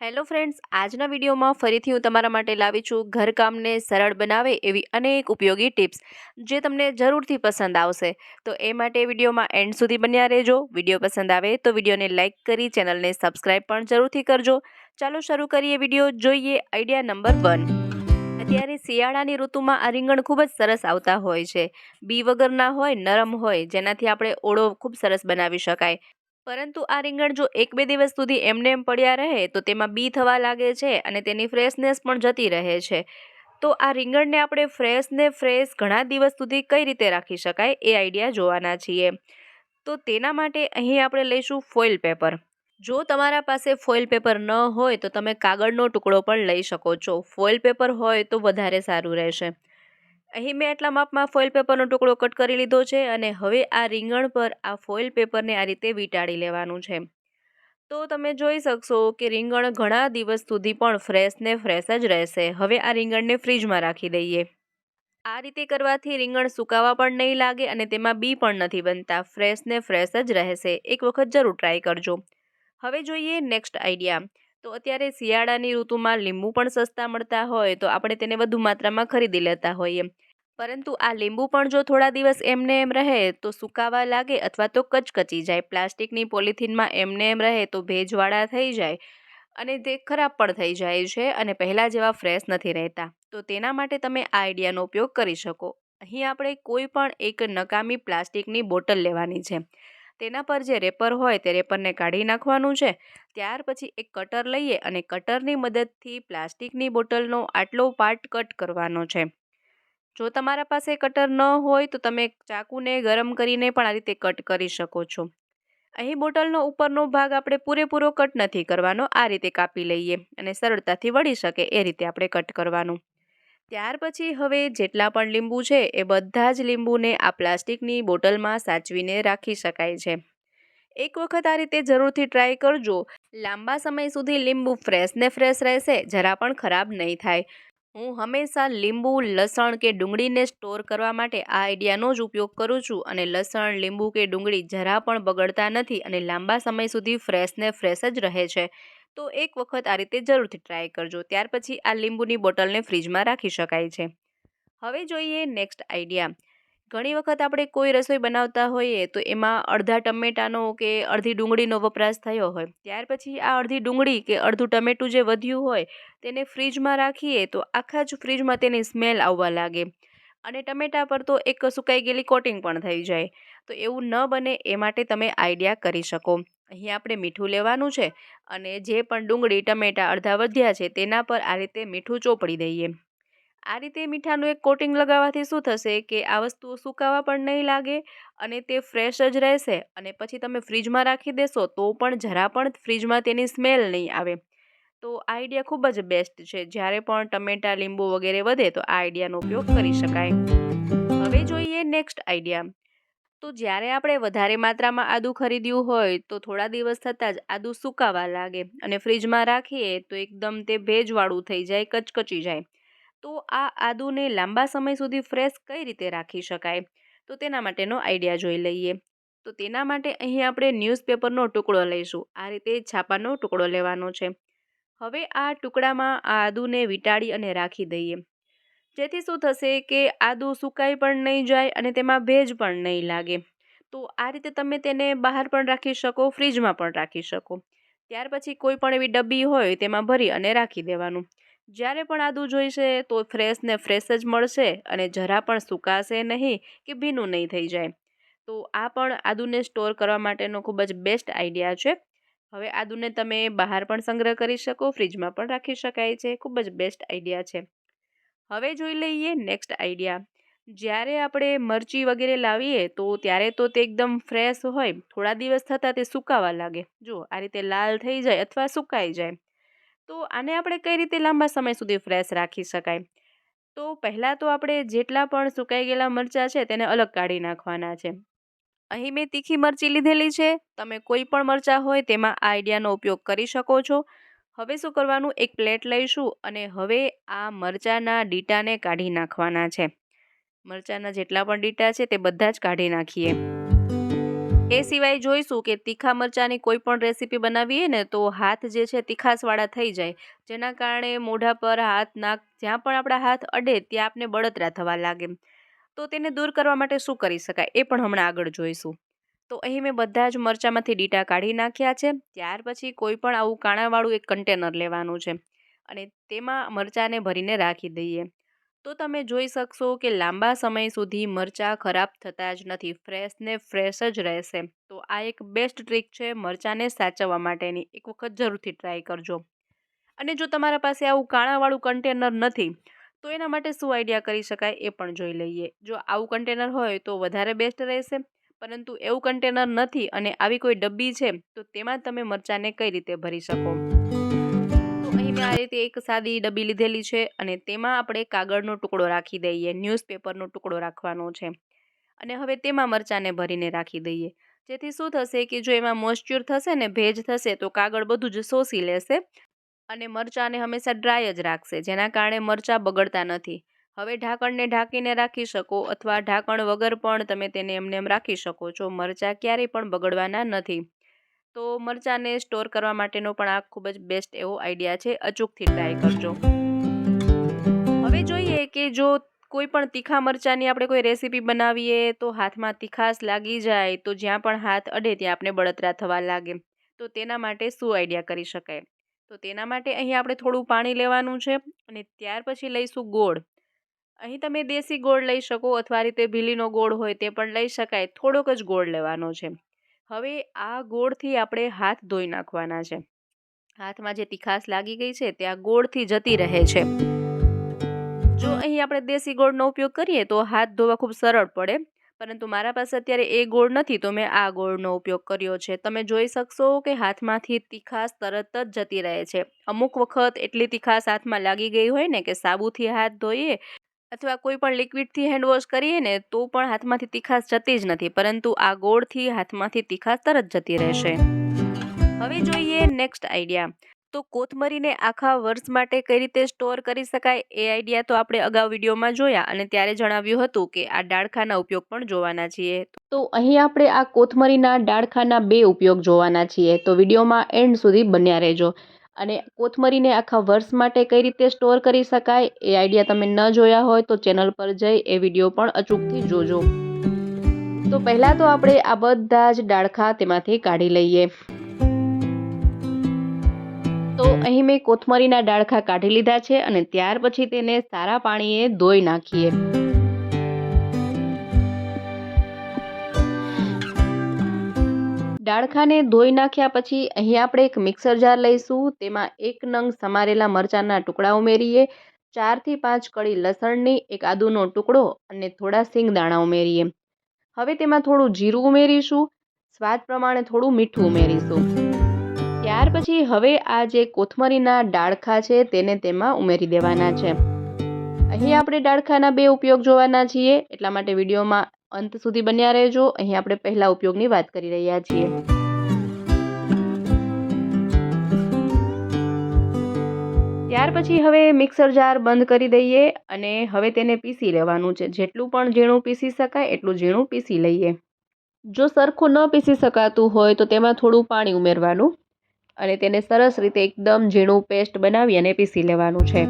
Hello friends, આજના વિડીયોમાં ફરીથી હું તમારા માટે લાવી છું ઘરકામને સરળ બનાવે એવી અનેક ઉપયોગી ટિપ્સ જે તમને જરૂરથી પસંદ આવશે. તો એ માટે વિડીયોમાં એન્ડ સુધી બન્યા રહેજો. વીડિયો પસંદ આવે તો વિડીયોને લાઇક કરી, ચેનલને સબસ્ક્રાઇબ પણ જરૂરથી કરજો. ચાલો શરૂ કરીએ વીડિયો. જોઈએ આઈડિયા નંબર વન. અત્યારે શિયાળાની ઋતુમાં આ રીંગણ ખૂબ જ સરસ આવતા હોય છે. બી વગરના હોય, નરમ હોય, જેનાથી આપણે ઓળો ખૂબ સરસ બનાવી શકાય. પરંતુ આ રીંગણ જો એક બે દિવસ સુધી એમને એમ પડ્યા રહે, તો તેમાં બી થવા લાગે છે અને તેની ફ્રેશનેસ પણ જતી રહે છે. તો આ રીંગણને આપણે ફ્રેશ ને ફ્રેશ ઘણા દિવસ સુધી કઈ રીતે રાખી શકાય એ આઈડિયા જોવાના છીએ. તો તેના માટે અહીં આપણે લઈશું ફોઇલ પેપર. જો તમારા પાસે ફોઇલ પેપર ન હોય તો તમે કાગળનો ટુકડો પણ લઈ શકો છો. ફોઇલ પેપર હોય તો વધારે સારું રહેશે. અહીં મેં એટલા માપમાં ફોઇલ પેપરનો ટુકડો કટ કરી લીધો છે અને હવે આ રીંગણ પર આ ફોઇલ પેપરને આ રીતે વીંટાળી લેવાનું છે. તો તમે જોઈ શકશો કે રીંગણ ઘણા દિવસ સુધી પણ ફ્રેશ ને ફ્રેશ જ રહેશે. હવે આ રીંગણને ફ્રીજમાં રાખી દઈએ. આ રીતે કરવાથી રીંગણ સુકાવા પણ નહીં લાગે અને તેમાં બી પણ નથી બનતા. ફ્રેશ ને ફ્રેશ જ રહેશે. એક વખત જરૂર ટ્રાય કરજો. હવે જોઈએ નેક્સ્ટ આઈડિયા તો અત્યારે શિયાળાની ઋતુમાં લીંબુ પણ સસ્તા મળતા હોય તો આપણે તેને વધુ માત્રામાં ખરીદી લેતા હોઈએ. પરંતુ આ લીંબુ પણ જો થોડા દિવસ એમને એમ રહે તો સુકાવા લાગે અથવા તો કચકચી જાય. પ્લાસ્ટિકની પોલિથીનમાં એમને એમ રહે તો ભેજવાળા થઈ જાય અને તે ખરાબ પણ થઈ જાય છે અને પહેલાં જેવા ફ્રેશ નથી રહેતા. તો તેના માટે તમે આ આઈડિયાનો ઉપયોગ કરી શકો. અહીં આપણે કોઈ પણ એક નકામી પ્લાસ્ટિકની બોટલ લેવાની છે. તેના પર જે રેપર હોય તે રેપરને કાઢી નાખવાનું છે. ત્યાર પછી એક કટર લઈએ અને કટરની મદદથી પ્લાસ્ટિકની બોટલનો આટલો પાર્ટ કટ કરવાનો છે. જો તમારા પાસે કટર ન હોય તો તમે ચાકુને ગરમ કરીને પણ આ રીતે કટ કરી શકો છો. અહીં બોટલનો ઉપરનો ભાગ આપણે પૂરેપૂરો કટ નથી કરવાનો, આ રીતે કાપી લઈએ અને સરળતાથી વળી શકે એ રીતે આપણે કટ કરવાનું. ત્યાર પછી હવે જેટલા પણ લીંબુ છે એ બધા જ લીંબુને આ પ્લાસ્ટિકની બોટલમાં સાચવીને રાખી શકાય છે. એક વખત આ રીતે જરૂરથી ટ્રાય કરજો. લાંબા સમય સુધી લીંબુ ફ્રેશ ને ફ્રેશ રહેશે, જરા પણ ખરાબ નહીં થાય. હું હંમેશા લીંબુ, લસણ કે ડુંગળીને સ્ટોર કરવા માટે આ આઈડિયાનો જ ઉપયોગ કરું છું અને લસણ, લીંબુ કે ડુંગળી જરા પણ બગડતા નથી અને લાંબા સમય સુધી ફ્રેશ ને ફ્રેશ જ રહે છે. તો એક વખત આ રીતે જરૂરથી ટ્રાય કરજો. ત્યાર પછી આ લીંબુની બોટલને ફ્રીજમાં રાખી શકાય છે. હવે જોઈએ નેક્સ્ટ આઈડિયા. ઘણી વખત આપણે કોઈ રસોઈ બનાવતા હોઈએ તો એમાં અડધા ટમેટાનો કે અડધી ડુંગળીનો વપરાશ થયો હોય. ત્યાર પછી આ અડધી ડુંગળી કે અડધું ટમેટું જે વધ્યું હોય તેને ફ્રીજમાં રાખીએ તો આખા જ ફ્રીજમાં તેની સ્મેલ આવવા લાગે. અને ટમેટા પર તો એક સુકાઈ ગયેલી કોટિંગ પણ થઈ જાય. તો એવું ન બને એ માટે તમે આઈડિયા કરી શકો. અહીં આપણે મીઠું લેવાનું છે અને જે પણ ડુંગળી, ટમેટા અડધા વધ્યા છે તેના પર આ રીતે મીઠું ચોપડી દઈએ. આ રીતે મીઠાનું એક કોટિંગ લગાવવાથી શું થશે કે આ વસ્તુઓ સુકાવા પણ નહીં લાગે અને તે ફ્રેશ જ રહેશે અને પછી તમે ફ્રીજમાં રાખી દેશો તો પણ જરા પણ ફ્રીજમાં તેની સ્મેલ નહીં આવે. તો આ આઈડિયા ખૂબ જ બેસ્ટ છે. જ્યારે પણ ટમેટા, લીંબુ વગેરે વધે તો આ આઈડિયાનો ઉપયોગ કરી શકાય. હવે જોઈએ નેક્સ્ટ આઈડિયા. તો જ્યારે આપણે વધારે માત્રામાં આદું ખરીદ્યું હોય તો થોડા દિવસ થતાં જ આદું સુકાવા લાગે અને ફ્રીજમાં રાખીએ તો એકદમ તે ભેજવાળું થઈ જાય, કચકચી જાય. તો આ આદુને લાંબા સમય સુધી ફ્રેશ કઈ રીતે રાખી શકાય? તો તેના માટેનો આઈડિયા જોઈ લઈએ. તો તેના માટે અહીં આપણે ન્યૂઝપેપરનો ટુકડો લઈશું. આ રીતે છાપાનો ટુકડો લેવાનો છે. હવે આ ટુકડામાં આ આદુને વીંટાળી અને રાખી દઈએ. જેથી શું થશે કે આદુ સુકાઈ પણ નહીં જાય અને તેમાં ભેજ પણ નહીં લાગે. તો આ રીતે તમે તેને બહાર પણ રાખી શકો ફ્રીજમાં પણ રાખી શકો. ત્યાર પછી કોઈ પણ એવી ડબ્બી હોય તેમાં ભરી અને રાખી દેવાનું. જ્યારે પણ આદુ જોઈશે, તો ફ્રેશ ને ફ્રેશ જ મળશે અને જરા પણ સુકાશે નહીં કે ભીનું નહીં થઈ જાય. તો આ પણ આદુને સ્ટોર કરવા માટેનો ખૂબ જ બેસ્ટ આઈડિયા છે. હવે આદુને તમે બહાર પણ સંગ્રહ કરી શકો ફ્રીજમાં પણ રાખી શકાય છે. ખૂબ જ બેસ્ટ આઈડિયા છે. હવે જોઈ લઈએ નેક્સ્ટ આઈડિયા જ્યારે આપણે મરચી વગેરે લાવીએ, તો ત્યારે તો તે એકદમ ફ્રેશ હોય. થોડા દિવસ થતાં તે સુકાવા લાગે. જો આ રીતે લાલ થઈ જાય અથવા સુકાઈ જાય. તો આને આપણે કઈ રીતે લાંબા સમય સુધી ફ્રેશ રાખી શકાય? તો પહેલાં તો આપણે જેટલા પણ સુકાઈ ગયેલા મરચાં છે તેને અલગ કાઢી નાખવાના છે. અહીં મેં તીખી મરચી લીધેલી છે. તમે કોઈ પણ મરચાં હોય તેમાં આ આઈડિયાનો ઉપયોગ કરી શકો છો. હવે શું કરવાનું? એક પ્લેટ લઈશું અને હવે આ મરચાંના ડીટાને કાઢી નાખવાના છે. મરચાંના જેટલા પણ ડીટા છે તે બધા જ કાઢી નાખીએ. એ સિવાય જોઈશું કે તીખા મરચાંની કોઈ પણ રેસીપી બનાવીએ ને તો હાથ જે છે તીખાસવાળા થઈ જાય. જેના કારણે મોઢા પર હાથ નાક જ્યાં પણ આપણા હાથ અડે ત્યાં આપને બળતરા થવા લાગે. તો તેને દૂર કરવા માટે શું કરી શકાય એ પણ હમણાં આગળ જોઈશું. તો અહીં મેં બધા જ મરચાંમાંથી ડીટા કાઢી નાખ્યા છે. ત્યાર પછી કોઈ પણ આવું કાણાવાળું એક કન્ટેનર લેવાનું છે. અને તેમાં મરચાંને ભરીને રાખી દઈએ. તો તમે જોઈ શકશો કે લાંબા સમય સુધી મરચાં ખરાબ થતા જ નથી ફ્રેશ ને ફ્રેશ જ રહેશે. તો આ એક બેસ્ટ ટ્રીક છે મરચાંને સાચવવા માટેની. એક વખત જરૂરથી ટ્રાય કરજો. અને જો તમારા પાસે આવું કાણાવાળું કન્ટેનર નથી, તો એના માટે શું આઈડિયા કરી શકાય એ પણ જોઈ લઈએ. જો આવું કન્ટેનર હોય તો વધારે બેસ્ટ રહેશે, પરંતુ એવું કન્ટેનર નથી અને આવી કોઈ ડબ્બી છે, તો તેમાં તમે મરચાંને કઈ રીતે ભરી શકો? મેં આ રીતે એક સાદી ડબ્બી લીધેલી છે અને તેમાં આપણે કાગળનો ટુકડો રાખી દઈએ, ન્યૂઝપેપરનો ટુકડો રાખવાનો છે. અને હવે તેમાં મરચાંને ભરીને રાખી દઈએ. જેથી શું થશે કે જો એમાં મોઇશ્ચર થશે ને ભેજ થશે તો કાગળ બધું જ શોષી લેશે અને મરચાંને હંમેશા ડ્રાય જ રાખશે, જેના કારણે મરચાં બગડતા નથી. હવે ઢાંકણને ઢાંકીને રાખી શકો અથવા ઢાંકણ વગર પણ તમે તેને એમને એમ રાખી શકો છો. મરચાં ક્યારેય પણ બગડવાના નથી. તો મરચાંને સ્ટોર કરવા માટેનો પણ આ ખૂબ જ બેસ્ટ એવો આઈડિયા છે. અચૂકથી ટ્રાય કરજો. હવે જોઈએ કે જો કોઈ પણ તીખા મરચાંની આપણે કોઈ રેસીપી બનાવીએ તો હાથમાં તીખાશ લાગી જાય તો જ્યાં પણ હાથ અડે ત્યાં આપણે બળતરા થવા લાગે. તો તેના માટે શું આઈડિયા કરી શકાય? તો તેના માટે અહીં આપણે થોડું પાણી લેવાનું છે અને ત્યાર પછી લઈશું ગોળ. અહીં તમે દેશી ગોળ લઈ શકો અથવા રીતે ભીલીનો ગોળ હોય તે પણ લઈ શકાય. થોડોક જ ગોળ લેવાનો છે. હવે આ ગોળથી આપણે હાથ ધોઈ નાખવાના છે. હાથમાં જે તીખાસ લાગી ગઈ છે તે આ ગોળથી જતી રહે છે. જો અહીં આપણે દેશી ગોળનો ઉપયોગ કરીએ તો હાથ ધોવા ખૂબ સરળ પડે, પરંતુ મારા પાસે અત્યારે એ ગોળ નથી તો મેં આ ગોળનો ઉપયોગ કર્યો છે. તમે જોઈ શકશો કે હાથમાંથી તીખાસ તરત જ જતી રહે છે. અમુક વખત એટલી તીખાસ હાથમાં લાગી ગઈ હોય ને કે સાબુથી હાથ ધોઈએ અથવા કોઈ પણ લિક્વિડથી હેન્ડવોશ કરીએ ને, તો પણ હાથમાંથી તીખાશ જતી જ નથી, પરંતુ આ ગોળથી હાથમાંથી તીખાશ તરત જતી રહેશે. હવે જોઈએ નેક્સ્ટ આઈડિયા તો કોથમરીને આખા વર્ષ માટે કઈ રીતે સ્ટોર કરી શકાય? એ આઈડિયા તો આપણે અગાઉ વિડીયોમાં જોયા અને ત્યારે જણાવ્યું હતું કે આ ડાળખાના ઉપયોગ પણ જોવાના છીએ. તો અહીં આપણે આ કોથમરીના ડાળખાના બે ઉપયોગ જોવાના છીએ. તો વિડીયોમાં એન્ડ સુધી બન્યા રહેજો. અને કોથમરીને આખા વર્ષ માટે કઈ રીતે સ્ટોર કરી શકાય એ આઈડિયા તમે ન જોયા હોય તો ચેનલ પર જઈ એ વીડિયો પણ અચૂકથી જોજો. તો પહેલાં તો આપણે આ બધા જ ડાળખા તેમાંથી કાઢી લઈએ. તો અહીં મેં કોથમરીના ડાળખા કાઢી લીધા છે અને ત્યાર પછી તેને સારા પાણીએ ધોઈ નાખીએ. ડાળખાને ધોઈ નાખ્યા પછી અહીં આપણે એક મિક્સર જાર લઈશું. તેમાં એક નંગ સમારેલા મરચાંના ટુકડા ઉમેરીએ. ચારથી પાંચ કળી લસણની એક આદુનો ટુકડો અને થોડા સિંગદાણા ઉમેરીએ. હવે તેમાં થોડું જીરું ઉમેરીશું. સ્વાદ પ્રમાણે થોડું મીઠું ઉમેરીશું. ત્યાર પછી હવે આ જે કોથમરીના ડાળખા છે તેને તેમાં ઉમેરી દેવાના છે. અહીં આપણે ડાળખાના બે ઉપયોગ જોવાના છીએ. એટલા માટે વિડીયોમાં અંત સુધી બન્યા રહેજો. અહીં આપણે પહેલા ઉપયોગની વાત કરી રહ્યા છીએ. ત્યાર પછી હવે મિક્સર જાર બંધ કરી દઈએ અને હવે તેને પીસી લેવાનું છે. જેટલું પણ ઝીણું પીસી શકાય એટલું ઝીણું પીસી લઈએ. જો સરખું ન પીસી શકાતું હોય તો તેમાં થોડું પાણી ઉમેરવાનું અને તેને સરસ રીતે એકદમ ઝીણું પેસ્ટ બનાવી અને પીસી લેવાનું છે.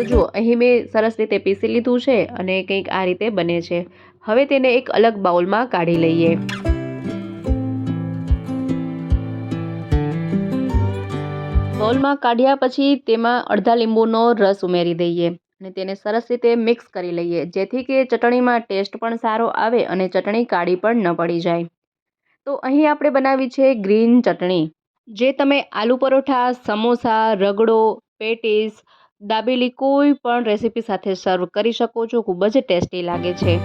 તો જુઓ, અહીં મેં સરસ રીતે પીસી લીધું છે અને કંઈક આ રીતે બને છે. હવે તેને એક અલગ બાઉલમાં કાઢી લઈએ. બાઉલમાં કાઢ્યા પછી તેમાં અડધા લીંબુનો રસ ઉમેરી દઈએ અને તેને સરસ રીતે મિક્સ કરી લઈએ, જેથી કે ચટણીમાં ટેસ્ટ પણ સારો આવે અને ચટણી કાળી પણ ન પડી જાય. તો અહીં આપણે બનાવી છે ગ્રીન ચટણી. જે તમે આલુ પરોઠા, સમોસા, રગડો, પેટીસ દાબેલી કોઈ પણ રેસીપી સાથે સર્વ કરી શકો છો. ખૂબ જ ટેસ્ટી લાગે છે.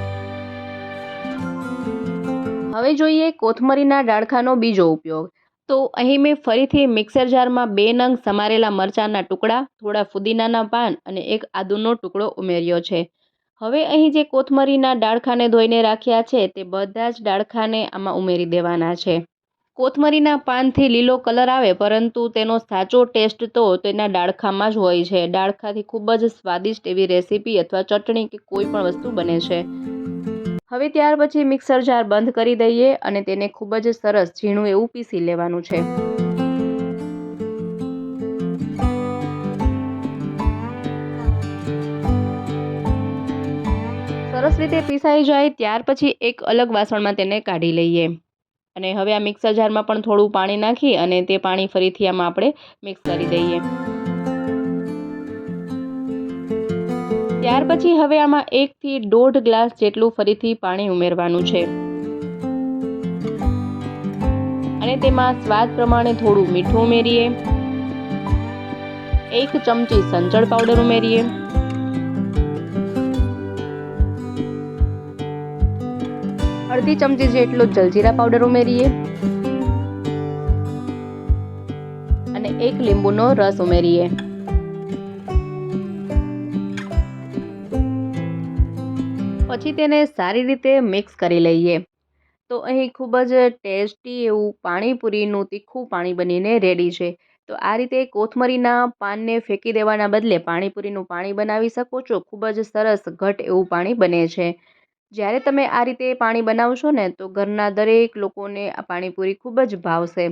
હવે જોઈએ કોથમરીના ડાળખાનો બીજો ઉપયોગ. તો અહીં મેં ફરીથી મિક્સર જારમાં બે નંગ સમારેલા મરચાંના ટુકડા, થોડા ફુદીનાના પાન અને એક આદુનો ટુકડો ઉમેર્યો છે. હવે અહીં જે કોથમરીના ડાળખાને ધોઈને રાખ્યા છે, તે બધા જ ડાળખાને આમાં ઉમેરી દેવાના છે. કોથમરીના પાનથી લીલો કલર આવે, પરંતુ તેનો સાચો ટેસ્ટ તો તેના ડાળખામાં જ હોય છે. ડાળખાથી ખૂબ જ સ્વાદિષ્ટ એવી રેસીપી અથવા ચટણી કે કોઈ પણ વસ્તુ બને છે. હવે ત્યાર પછી મિક્સર જાર બંધ કરી દઈએ અને તેને ખૂબ જ સરસ ઝીણું એવું પીસી લેવાનું છે. સરસ રીતે પીસાઈ જાય, ત્યાર પછી એક અલગ વાસણમાં તેને કાઢી લઈએ. અને હવે આ મિક્સર જારમાં પણ થોડું પાણી નાખી અને તે પાણી ફરીથી આમાં આપણે મિક્સ કરી દઈએ. ત્યાર પછી હવે આમાં એકથી દોઢ ગ્લાસ જેટલું ફરીથી પાણી ઉમેરવાનું છે. અને તેમાં સ્વાદ પ્રમાણે થોડું મીઠું ઉમેરીએ. એક ચમચી સંચળ પાવડર ઉમેરીએ. અડધી ચમચી જેટલો જલજીરા પાવડર ઉમેરીએ. અને એક લીંબુનો રસ ઉમેરીએ. પછી તેને સારી રીતે મિક્સ કરી લઈએ. તો અહીં ખૂબ જ ટેસ્ટી એવું પાણીપુરીનું તીખું પાણી બનીને રેડી છે. તો આ રીતે કોથમરીના પાનને ફેંકી દેવાના બદલે પાણીપુરીનું પાણી બનાવી શકો છો. ખૂબ જ સરસ, ઘટ એવું પાણી બને છે. જ્યારે તમે આ રીતે પાણી બનાવશો ને, તો ઘરના દરેક લોકોને આ પાણીપુરી ખૂબ જ ભાવશે.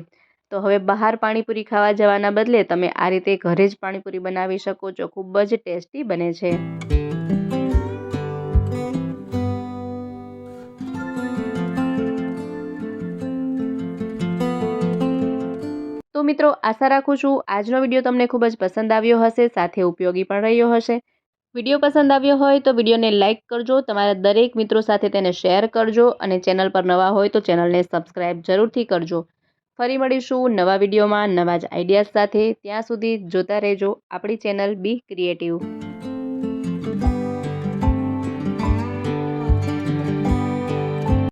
તો હવે બહાર પાણીપુરી ખાવા જવાના બદલે તમે આ રીતે ઘરે જ પાણીપુરી બનાવી શકો છો. ખૂબ જ ટેસ્ટી બને છે. તો મિત્રો, આશા રાખું છું આજનો વીડિયો તમને ખૂબ જ પસંદ આવ્યો હશે, સાથે ઉપયોગી પણ રહ્યો હશે. વીડિયો પસંદ આવ્યો હોય તો વિડીયોને લાઇક કરજો, તમારા દરેક મિત્રો સાથે તેને શેર કરજો અને ચેનલ પર નવા હોય તો ચેનલને સબસ્ક્રાઈબ જરૂરથી કરજો. ફરી મળીશું નવા વિડીયોમાં નવા જ આઈડિયાઝ સાથે. ત્યાં સુધી જોતા રહેજો. આપણી ચેનલ બી ક્રિએટિવ.